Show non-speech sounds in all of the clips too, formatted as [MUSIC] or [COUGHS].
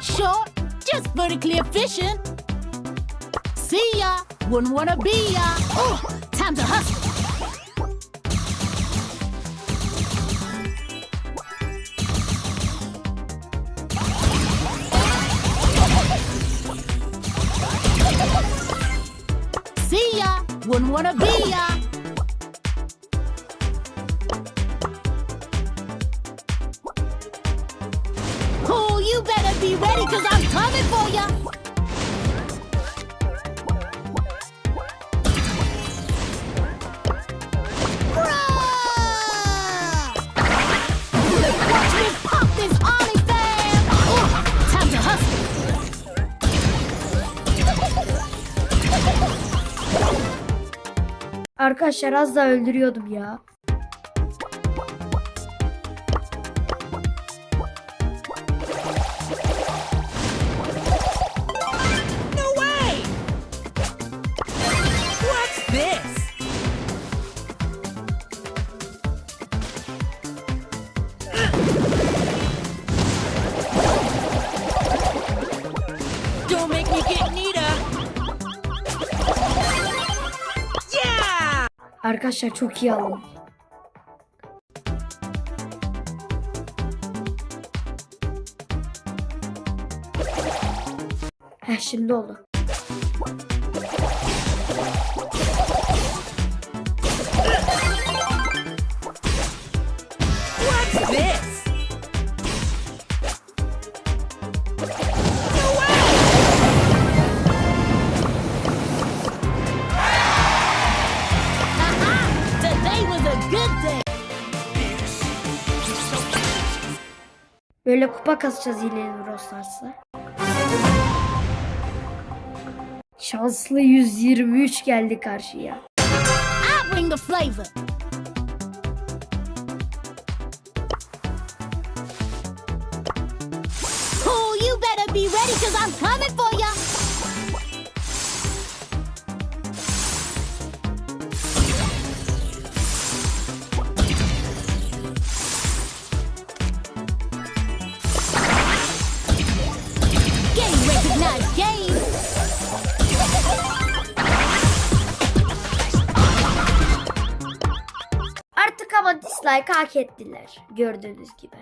not short, just vertically efficient. See ya, wouldn't wanna be ya. Ooh, time to hustle. See ya, wouldn't wanna be ya. Arkadaşlar az daha öldürüyordum ya. Arkadaşlar çok iyi aldım. Heh şimdi oldu. Böyle kupa kasacağız yine Brawl. Şanslı 123 geldi karşıya. I bring the flavor. Oh, you better be ready, cause I'm coming for ya. Dislike hak ettiler. Gördüğünüz gibi.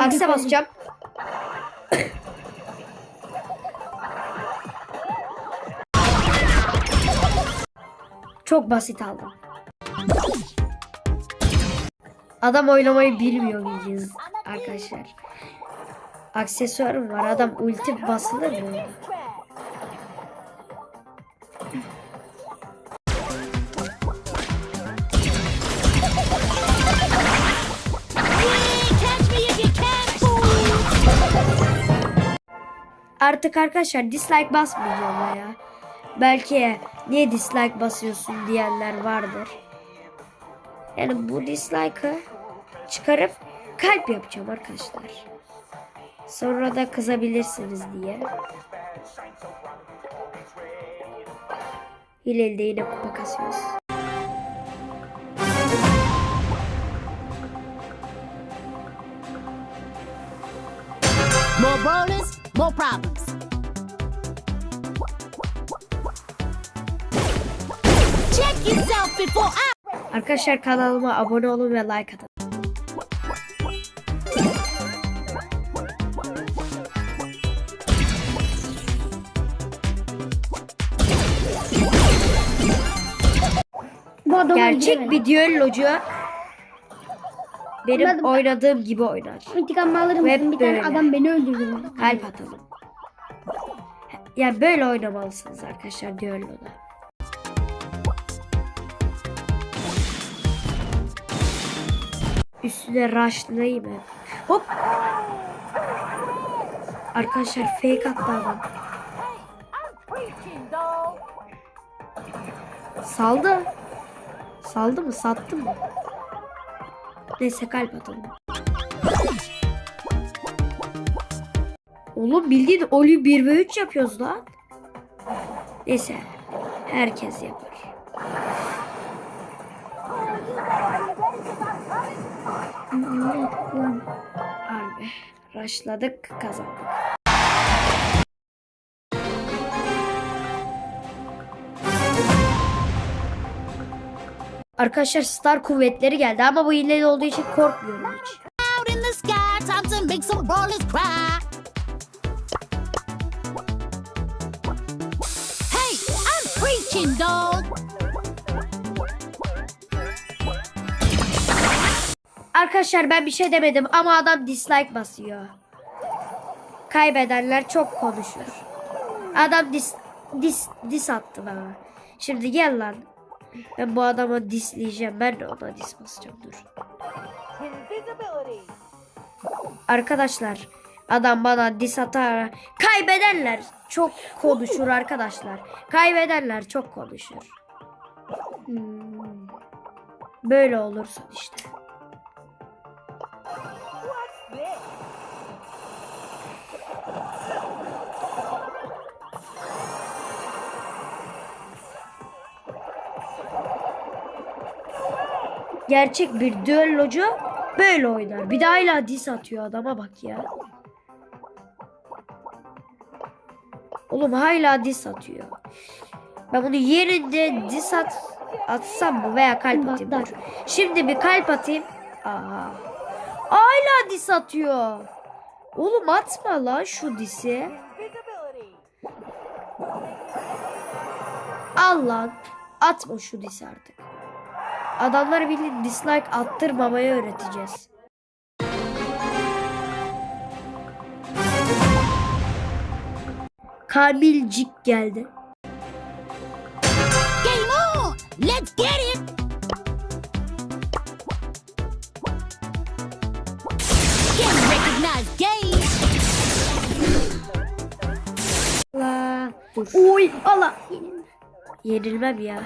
Aksa basacağım. Çok basit aldım. Adam oynamayı bilmiyor bildiğiniz arkadaşlar. Aksesuarım var. Adam ulti basılır mı? Artık arkadaşlar dislike basmayacağım ya. Belki niye dislike basıyorsun diyenler vardır. Yani bu dislike'ı çıkarıp kalp yapacağım arkadaşlar. Sonra da kızabilirsiniz diye. Hileli yine kupa kasıyoruz. More more problems. Check yourself before I. Arkadaşlar kanalıma abone olun ve like atın. Gerçek bir düellocu benim Anladım. oynadığım gibi oynar. İntikam alırım. Hep Bir tane böyle. adam beni öldürdü. Kalp atalım. Yani böyle oynamalısınız arkadaşlar düelloda. Üstüne rushlayayım hep. Hop. Arkadaşlar fake attı adam. Saldı. Saldı mı? Sattı mı? Neyse kalp. Oğlum bildiğin Oli 1 ve 3 yapıyoruz lan. Neyse. Herkes yapar. Harbi. Raşladık kazandık. Arkadaşlar Star kuvvetleri geldi ama bu hileli olduğu için korkmuyorum hiç. Hey, I'm preaching, dog. Arkadaşlar ben bir şey demedim ama adam dislike basıyor. Kaybedenler çok konuşur. Adam dis dis dis attı bana. Şimdi gel lan. Ben bu adama disleyeceğim. Ben de ona dis basacağım dur. Arkadaşlar adam bana dis atar. Kaybedenler çok konuşur arkadaşlar. Kaybedenler çok konuşur. Hmm. Böyle olursun işte. Gerçek bir düellocu böyle oynar. Bir de hala dis atıyor adama bak ya. Oğlum hala dis atıyor. Ben bunu yerinde dis at, atsam mı veya kalp atayım. Dur. Şimdi bir kalp atayım. Aha. Hala dis atıyor. Oğlum atma lan şu disi. Al lan. Atma şu disi artık. Adamlara bildiğin dislike attırmamayı öğreteceğiz. Kamilcik geldi. Game on! Let's get it! Game recognized game! La. Oy ala. Yenilmem ya.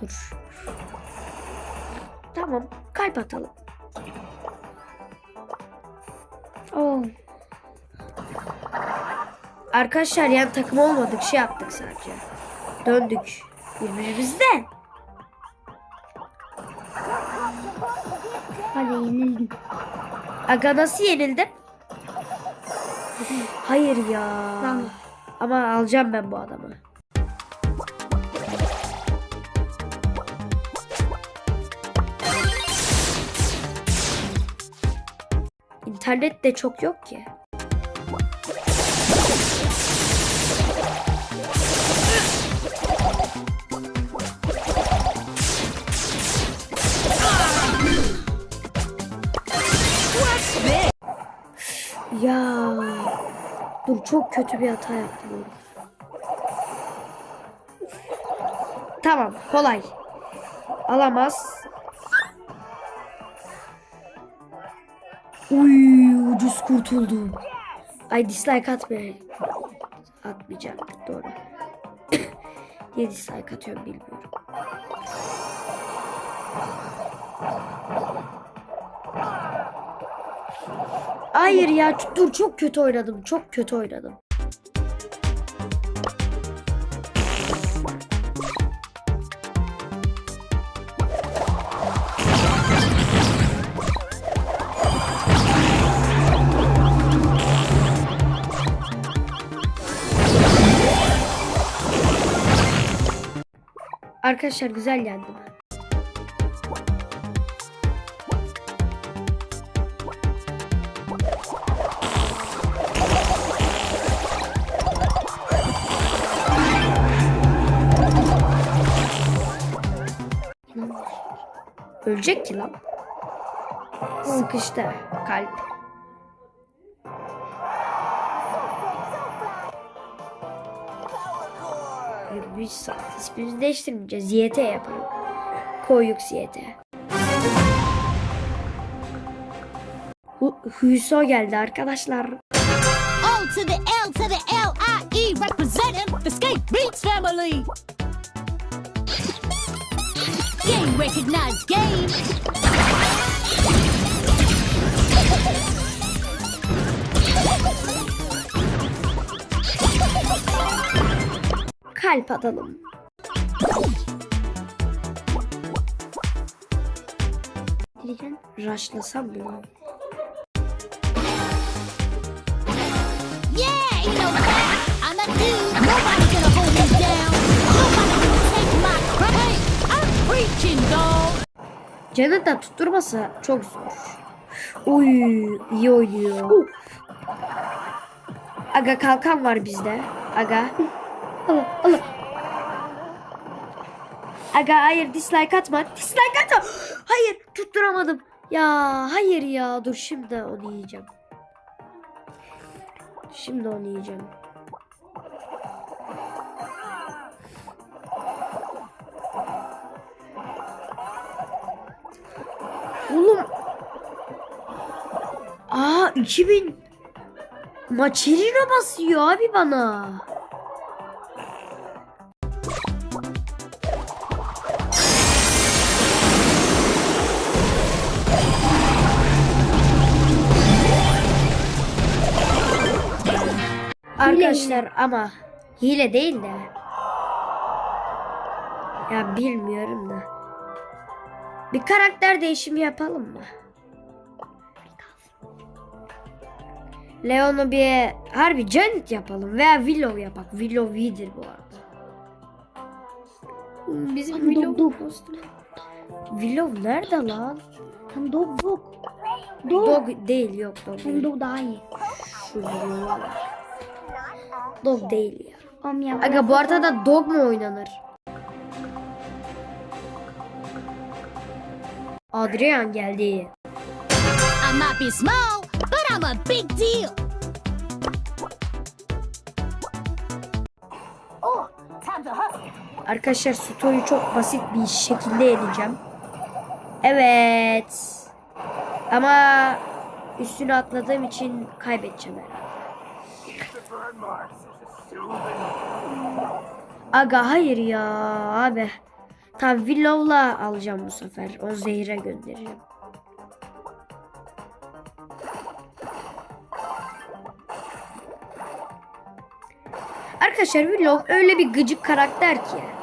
Dur. Tamam. Kalp atalım. Oh. Arkadaşlar yan takım olmadık. Şey yaptık sadece. Döndük. Birbirimizden. Hadi yenildim. Aga nasıl yenildim? Hayır ya. Tamam. Ama alacağım ben bu adamı. İnternet de çok yok ki. Ya dur çok kötü bir hata yaptım. Tamam kolay. Alamaz. Uy ucuz kurtuldum. Ay dislike atmayayım. Atmayacağım doğru. [COUGHS] Niye dislike atıyorum bilmiyorum. Hayır ya dur çok kötü oynadım. Çok kötü oynadım. Arkadaşlar güzel yendim. Ölecek ki lan. Sıkıştı kalp. Bir saat ismimizi değiştirmeyeceğiz. YT yapalım. Koyuk YT. Hüso geldi arkadaşlar. O to the L to the L-I-E representing the Skate Beats family! Game recognized game! kalp atalım. Dirigen raşlasam mı? Yeah, you know that. I'm a dude. Nobody's gonna hold me down. Nobody's gonna take my credit. I'm preaching, dog. Cennetten tutturması çok zor. Oy, iyi oynuyor. Aga kalkan var bizde. Aga. Allah Allah. Aga hayır dislike atma. Dislike atma. Hayır tutturamadım. Ya hayır ya dur şimdi onu yiyeceğim. Şimdi onu yiyeceğim. Oğlum. Aa 2000. Maçerino basıyor abi bana. Arkadaşlar ama hile değil de. Ya bilmiyorum da. Bir karakter değişimi yapalım mı? Leon'u bir harbi Janet yapalım veya Willow yapak. Willow iyidir bu arada. Bizim Willow. Willow nerede lan? Tam dog dog. Dog. Dog değil yok dog Tam dog daha iyi. Şu Willow. Dog değil ya. Om ya. Aga bu arada da dog mu oynanır? Adrian geldi. I might be small, but I'm a big deal. Oh, time to hustle. Arkadaşlar Sto'yu çok basit bir şekilde yeneceğim. Evet. Ama üstüne atladığım için kaybedeceğim herhalde. Aga hayır ya abi. Tam Willow'la alacağım bu sefer. O zehire göndereceğim. Arkadaşlar Willow öyle bir gıcık karakter ki.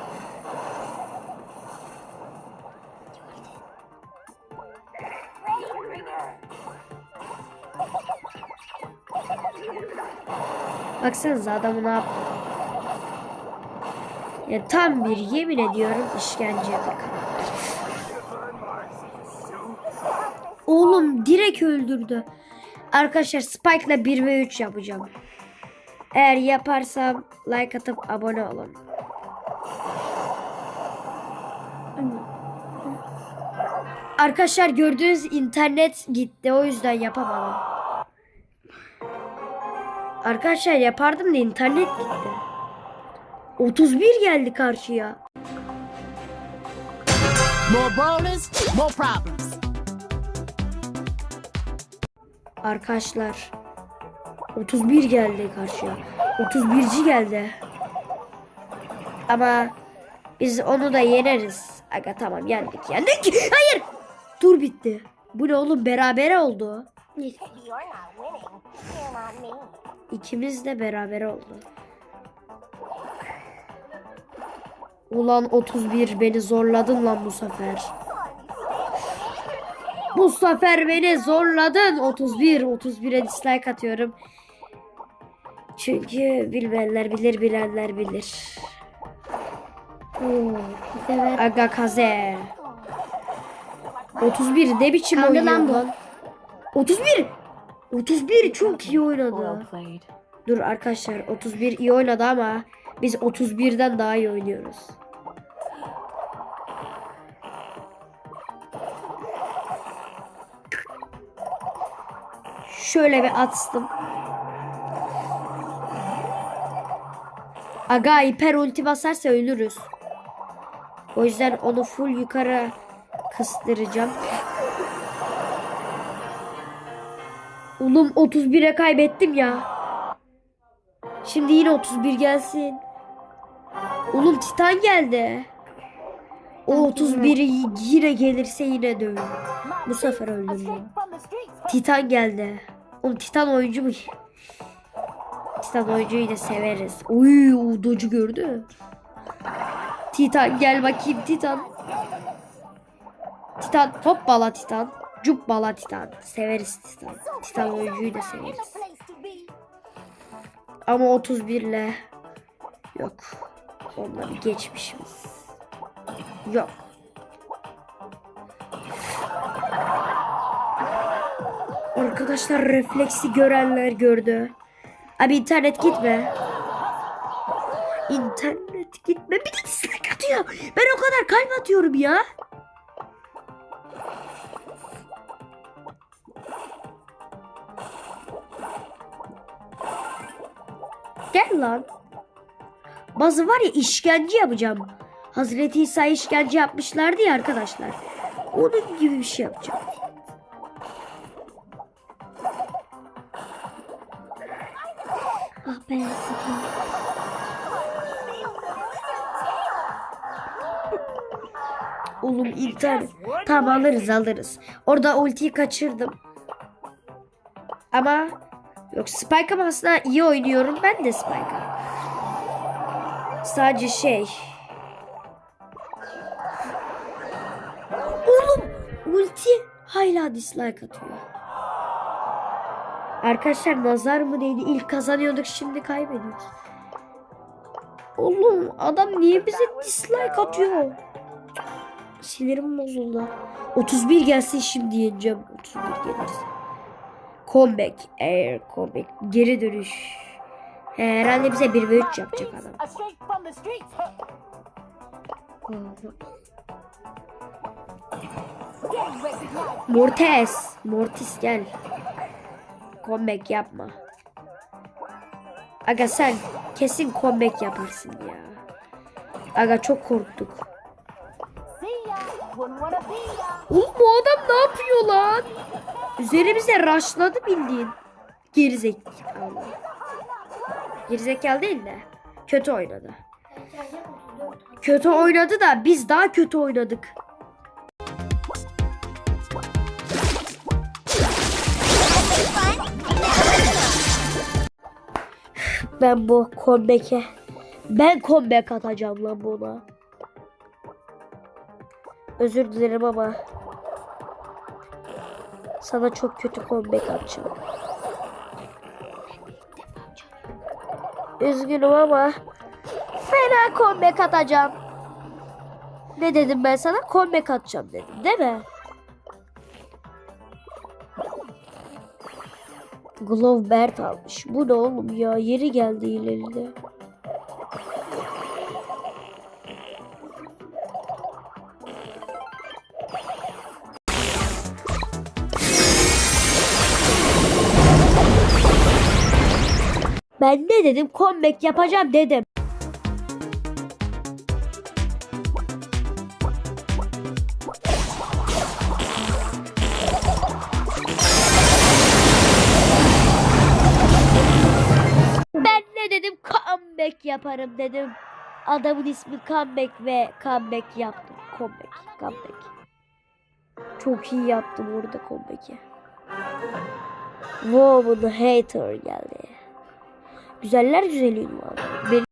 Baksanıza adamı ne yaptı. Ya tam bir yemin ediyorum işkence bir karakter. Oğlum direkt öldürdü. Arkadaşlar Spike'la 1 ve 3 yapacağım. Eğer yaparsam like atıp abone olun. Arkadaşlar gördüğünüz internet gitti o yüzden yapamadım. Arkadaşlar yapardım da internet gitti. 31 geldi karşıya. More brawlers, more problems. Arkadaşlar 31 geldi karşıya. 31'ci geldi. Ama biz onu da yeneriz. Aga tamam yendik yendik. Hayır. Dur bitti. Bu ne oğlum berabere oldu. İkimiz de berabere oldu. Ulan 31 beni zorladın lan bu sefer. Bu sefer beni zorladın. 31 31'e dislike atıyorum. Çünkü bilmeyenler bilir bilenler bilir. Oo, sefer Aga kaze. 31 ne biçim Kandı oynuyor lan bu. lan? 31 31 çok iyi oynadı. Dur arkadaşlar 31 iyi oynadı ama biz 31'den daha iyi oynuyoruz. Şöyle bir atstım. Aga hiper ulti basarsa ölürüz. O yüzden onu full yukarı kıstıracağım. Oğlum 31'e kaybettim ya. Şimdi yine 31 gelsin. Oğlum Titan geldi. O 31 yine gelirse yine dövün. Bu sefer öldüreceğim. Titan geldi. Oğlum Titan oyuncu mu? Titan oyuncuyu da severiz. Uy, o gördü. Titan gel bakayım Titan. Titan, hoppala Titan. Cubbala Titan. Severiz Titan. Titan oyuncuyu da severiz. Ama 31 ile yok. Onunla bir geçmişimiz. Yok. Arkadaşlar refleksi görenler gördü. Abi internet gitme. İnternet gitme. Bir de dislike atıyor. Ben o kadar kalp atıyorum ya. Lan. Bazı var ya işkence yapacağım. Hazreti İsa işkence yapmışlardı ya arkadaşlar. Onun gibi bir şey yapacağım. Ah be. Oğlum internet. Tamam alırız alırız. Orada ultiyi kaçırdım. Ama yok Spike ama aslında iyi oynuyorum. Ben de Spike'a. Sadece şey. Oğlum ulti hala dislike atıyor. Arkadaşlar nazar mı değdi? İlk kazanıyorduk şimdi kaybediyoruz. Oğlum adam niye bize dislike atıyor? Sinirim bozuldu. 31 gelsin şimdi yeneceğim. 31 gelirse. Comeback. Air comeback. Geri dönüş. He, herhalde bize 1 ve 3 yapacak adam. Mortes. Mortis gel. Comeback yapma. Aga sen kesin comeback yaparsın ya. Aga çok korktuk. Oğlum bu adam ne yapıyor lan? Üzerimize raşladı bildiğin. Gerizekalı. Gerizekalı değil de kötü oynadı. Kötü oynadı da biz daha kötü oynadık. Ben bu comeback'e ben comeback atacağım lan buna. Özür dilerim ama sana çok kötü comeback atacağım. Üzgünüm ama fena comeback atacağım. Ne dedim ben sana? Comeback atacağım dedim değil mi? Glove Bert almış. Bu ne oğlum ya? Yeri geldi ileride. Ben ne dedim? Comeback yapacağım dedim. Ben ne dedim? Comeback yaparım dedim. Adamın ismi comeback ve comeback yaptım. Comeback, comeback. Çok iyi yaptım orada comeback'i. Woman hater geldi. Güzeller güzeliyim abi. Benim